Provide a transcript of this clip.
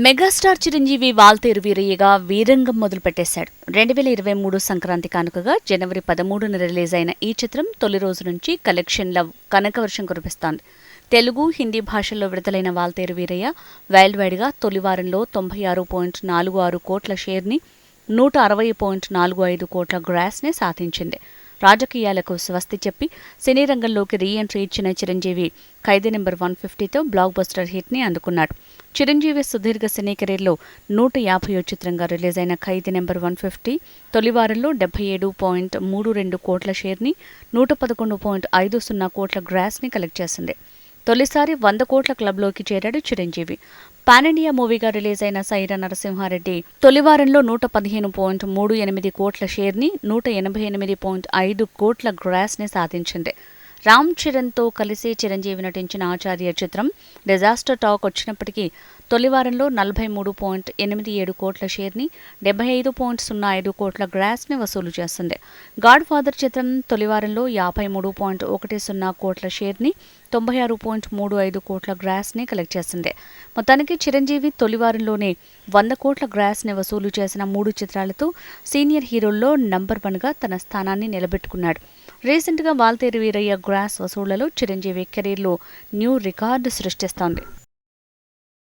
Megastar Chiranjeevi Waltair వీరయ్యగా వీరంగం మొదలుపెట్టేశాడు. రెండు వేల ఇరవై మూడు సంక్రాంతి కానుకగా జనవరి పదమూడున రిలీజ్ అయిన ఈ చిత్రం తొలి రోజు నుంచి కలెక్షన్ల కనకవర్షం కురిపిస్తోంది. తెలుగు హిందీ భాషల్లో విడుదలైన వాల్తేరు వీరయ్య వైల్డ్ వైడ్గా తొలి వారంలో తొంభై ఆరు పాయింట్ నాలుగు ఆరు కోట్ల షేర్ని నూట అరవై పాయింట్ నాలుగు ఐదు కోట్ల గ్రాస్ని సాధించింది. రాజకీయాలకు స్వస్తి చెప్పి సినీ రంగంలోకి రీ ఎంట్రీ ఇచ్చిన చిరంజీవి ఖైదీ నెంబర్ వన్ ఫిఫ్టీతో బ్లాక్ బస్టర్ హిట్ని అందుకున్నాడు. చిరంజీవి సుదీర్ఘ సినీ కెరీర్లో నూట యాభై చిత్రంగా రిలీజ్ అయిన ఖైదీ నెంబర్ వన్ ఫిఫ్టీ తొలివారంలో డెబ్బై ఏడు పాయింట్ మూడు రెండు కోట్ల షేర్ని నూట పదకొండు పాయింట్ ఐదు సున్నా కోట్ల గ్రాస్ని కలెక్ట్ చేసింది. తొలిసారి వంద కోట్ల క్లబ్లోకి చేరాడు చిరంజీవి. పాన్ ఇండియా మూవీగా రిలీజ్ అయిన సైరా నరసింహారెడ్డి. తొలివారంలో నూట పదిహేను పాయింట్ మూడు ఎనిమిది కోట్ల షేర్ని నూట ఎనభై ఎనిమిది పాయింట్ ఐదు కోట్ల గ్రాస్ని సాధించింది. రామ్ చరణ్తో కలిసి చిరంజీవి నటించిన ఆచార్య చిత్రం డిజాస్టర్ టాక్ వచ్చినప్పటికీ తొలివారంలో నలభై మూడు పాయింట్ ఎనిమిది ఏడు కోట్ల షేర్ని డెబ్బై ఐదు పాయింట్ సున్నా ఐదు కోట్ల గ్రాస్ని వసూలు చేస్తుంది. గాడ్ ఫాదర్ చిత్రం తొలివారంలో యాభై మూడు పాయింట్ ఒకటి సున్నా కోట్ల షేర్ని తొంభై ఆరు పాయింట్ మూడు ఐదు కోట్ల గ్రాస్ని కలెక్ట్ చేసింది మొత్తానికి చిరంజీవి తొలివారంలోనే వంద కోట్ల గ్రాస్ని వసూలు చేసిన మూడు చిత్రాలతో సీనియర్ హీరోల్లో నంబర్ వన్గా తన స్థానాన్ని నిలబెట్టుకున్నాడు. రీసెంట్గా వాల్తేరు వీరయ్య గ్రాస్ వసూళ్ళలో చిరంజీవి కెరీర్లో న్యూ రికార్డు సృష్టిస్తోంది.